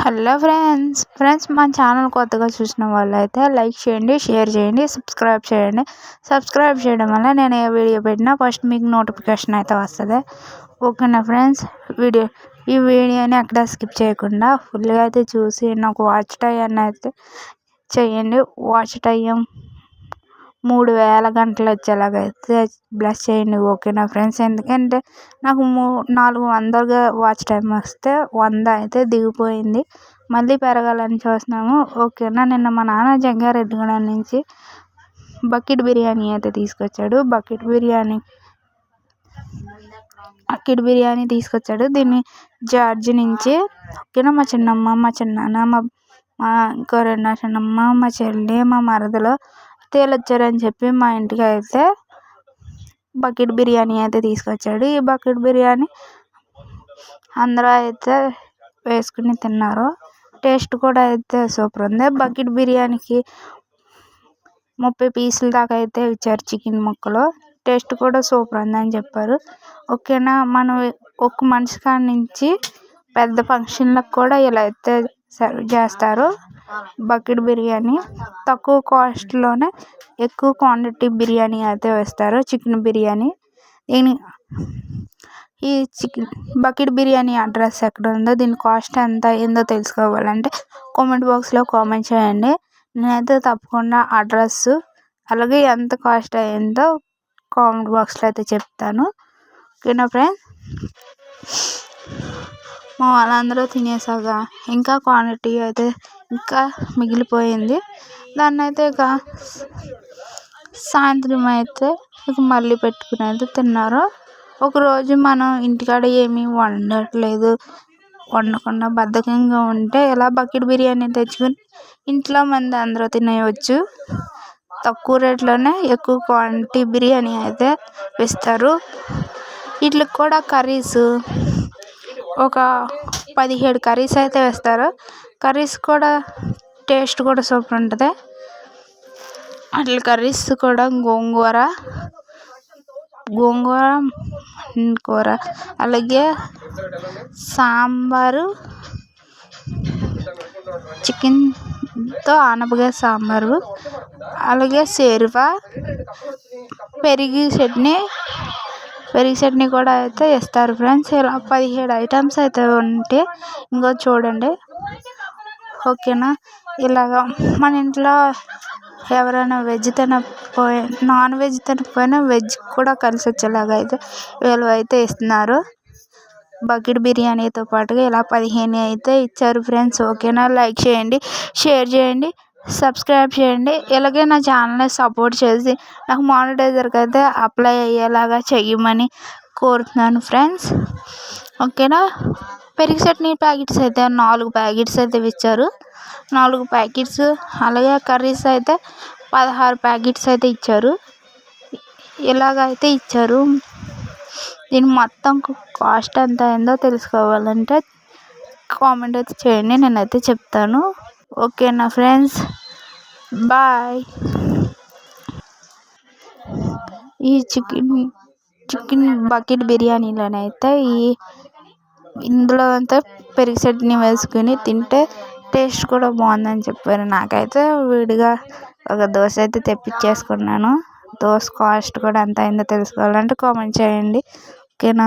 Hello friends friends మా channel కొత్తగా చూసిన వాళ్ళైతే లైక్ చేయండి షేర్ చేయండి సబ్స్క్రైబ్ చేయండి. సబ్స్క్రైబ్ చేయడం వల్ల నేను ఏ వీడియో పెట్టినా ఫస్ట్ మీకు నోటిఫికేషన్ అయితే వస్తుంది. ఓకేనా ఫ్రెండ్స్? వీడియో ఈ వీడియోని ఎక్కడ స్కిప్ చేయకుండా ఫుల్గా అయితే చూసి నాకు వాచ్ టైం అయితే చేయండి వాచ్ టైం మూడు వేల గంటలు వచ్చేలాగా అయితే బ్లెస్ చేయండి ఓకేనా ఫ్రెండ్స్. ఎందుకంటే నాకు మూ నాలుగు వందలుగా వాచ్ టైం వస్తే వంద అయితే దిగిపోయింది. మళ్ళీ పెరగాలని చూస్తున్నాము. ఓకేనా? నిన్న మా నాన్న జంగారెడ్డిగూడెం నుంచి బకెట్ బిర్యానీ అయితే తీసుకొచ్చాడు. బకెట్ బిర్యానీ బకెట్ బిర్యానీ తీసుకొచ్చాడు. దీన్ని జార్జ్ నుంచి ఓకేనా మా చిన్నమ్మ మా చిన్నాన్న మా మా ఇంకో రెండు చిన్నమ్మ మా చెల్లి మా మరదలు తేలొచ్చారని చెప్పి మా ఇంటికి అయితే బకెట్ బిర్యానీ అయితే తీసుకొచ్చాడు. ఈ బకెట్ బిర్యానీ అందరూ అయితే వేసుకుని తిన్నారు. టేస్ట్ కూడా అయితే సూపర్ ఉంది. బకెట్ బిర్యానీకి ముప్పై పీసుల దాకా అయితే ఇచ్చారు చికెన్ ముక్కలు. టేస్ట్ కూడా సూపర్ ఉందని చెప్పారు. ఓకేనా? మనం ఒక మనిషి కాడ నుంచి పెద్ద ఫంక్షన్లకు కూడా ఇలా అయితే సర్వ్ చేస్తారు. బకెట్ బిర్యానీ. తక్కువ కాస్ట్లోనే ఎక్కువ క్వాంటిటీ బిర్యానీ అయితే వేస్తారు. చికెన్ బిర్యానీ. దీని ఈ చికెన్ బకెట్ బిర్యానీ అడ్రస్ ఎక్కడ ఉందో దీని కాస్ట్ ఎంత అయిందో తెలుసుకోవాలంటే కామెంట్ బాక్స్లో కామెంట్ చేయండి. నేనైతే తప్పకుండా అడ్రస్ అలాగే ఎంత కాస్ట్ అయిందో కామెంట్ బాక్స్లో అయితే చెప్తాను. ఓకేనా ఫ్రెండ్స్? మా వాళ్ళందరూ తినేసాక ఇంకా క్వాంటిటీ అయితే ఇంకా మిగిలిపోయింది. దాన్ని అయితే ఇక సాయంత్రం అయితే ఇక మళ్ళీ పెట్టుకుని అయితే తిన్నారు. ఒకరోజు మనం ఇంటికాడ ఏమీ వండట్లేదు. వండకుండా బద్ధకంగా ఉంటే ఎలా బకెట్ బిర్యానీ తెచ్చుకుని ఇంట్లో మంది అందరూ తినేయవచ్చు తక్కువ రేట్లోనే ఎక్కువ క్వాంటిటీ బిర్యానీ అయితే ఇస్తారు వీటికి కూడా కర్రీస్ ఒక పదిహేడు కర్రీస్ అయితే వేస్తారు. కర్రీస్ కూడా టేస్ట్ కూడా సూపర్ ఉంటుంది. అట్లా కర్రీస్ కూడా గోంగూర గోంగూర కూర అలాగే సాంబారు చికెన్తో ఆనపకాయ సాంబారు అలాగే సేరువా పెరిగి చట్నీ పెరుగు చట్నీ కూడా అయితే ఇస్తారు ఫ్రెండ్స్. ఇలా పదిహేడు ఐటమ్స్ అయితే ఉంటే ఇంకో చూడండి. ఓకేనా? ఇలాగ. మన ఇంట్లో ఎవరైనా వెజ్ తినకపోయి నాన్ వెజ్ తినకపోయినా వెజ్ కూడా కలిసి వచ్చేలాగా అయితే వీళ్ళు అయితే ఇస్తున్నారు. బకెట్ బిర్యానీతో పాటుగా ఇలా పదిహేను అయితే ఇచ్చారు ఫ్రెండ్స్. ఓకేనా? లైక్ చేయండి షేర్ చేయండి సబ్స్క్రైబ్ చేయండి. ఇలాగే నా ఛానల్ని సపోర్ట్ చేసి నాకు మానిటైజర్కి అయితే అప్లై అయ్యేలాగా చెయ్యమని కోరుతున్నాను ఫ్రెండ్స్. ఓకేనా? పెరుగు చట్నీ ప్యాకెట్స్ అయితే నాలుగు ప్యాకెట్స్ అయితే ఇచ్చారు నాలుగు ప్యాకెట్స్ అలాగే కర్రీస్ అయితే పదహారు ప్యాకెట్స్ అయితే ఇచ్చారు. ఇలాగైతే ఇచ్చారు? దీని మొత్తం కాస్ట్ ఎంత అయిందో తెలుసుకోవాలంటే కామెంట్ అయితే చేయండి నేనైతే చెప్తాను. ఓకేనా ఫ్రెండ్స్? బాయ్. ఈ చికెన్ చికెన్ బకెట్ బిర్యానీలోనైతే ఈ ఇందులో అంతా పెరుగు చట్నీ వేసుకుని తింటే టేస్ట్ కూడా బాగుందని చెప్పారు. నాకైతే విడిగా ఒక దోశ అయితే తెప్పించేసుకున్నాను. దోశ కాస్ట్ కూడా ఎంత అయిందో తెలుసుకోవాలంటే కామెంట్ చేయండి. ఓకేనా?